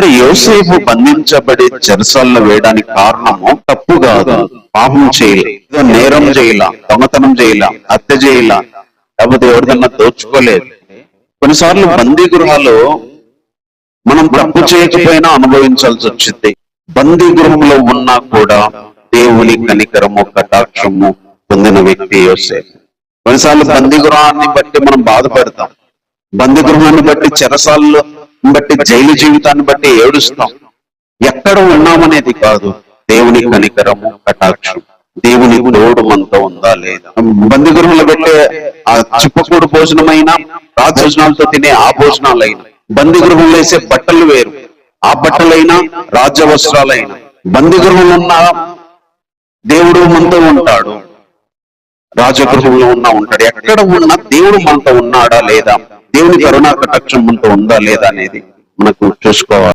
ఇక్కడ యోసేపు బంధించబడి చెరసాల్లో వేయడానికి కారణము తప్పు కాదు. పాపం చేయలే. నేరం చేయలా? దొంగతనం చేయలా? హత్య చేయలా? లేకపోతే ఎవరిదన్నా దోచుకోలేదు. కొన్నిసార్లు బందీ గృహాలు మనం తప్పు చేయకపోయినా అనుభవించాల్సి వచ్చింది. బందీ గృహంలో ఉన్నా కూడా దేవుని కనికరము కటాక్షము పొందిన వ్యక్తి యోసేపు. కొన్నిసార్లు బందీ గృహాన్ని బట్టి మనం బాధపడతాం. బందీ గృహాన్ని బట్టి చెరసాల్లో బట్టి జైలు జీవితాన్ని బట్టి ఏడుస్తాం. ఎక్కడ ఉన్నామనేది కాదు. దేవుని కనికరము కటాక్షం దేవుని తోడు మనతో ఉందా లేదా? బంది గురువులు పెట్టే ఆ చిప్పకూడు భోజనమైనా రాజభోజనాలతో తినే ఆ భోజనాలైనా బంది గృహంలో వేసే బట్టలు వేరు. ఆ బట్టలైనా రాజ్య వస్త్రాలైనా బంది గృహంలో ఉన్న దేవుడు మనతో ఉంటాడు. రాజగృహంలో ఉన్నా ఉంటాడు. ఎక్కడ ఉన్నా దేవుడు మనతో ఉన్నాడా లేదా? దేవుని కరుణా కటాక్షం ఉంటూ ఉందా లేదా అనేది మనకు చూసుకోవాలి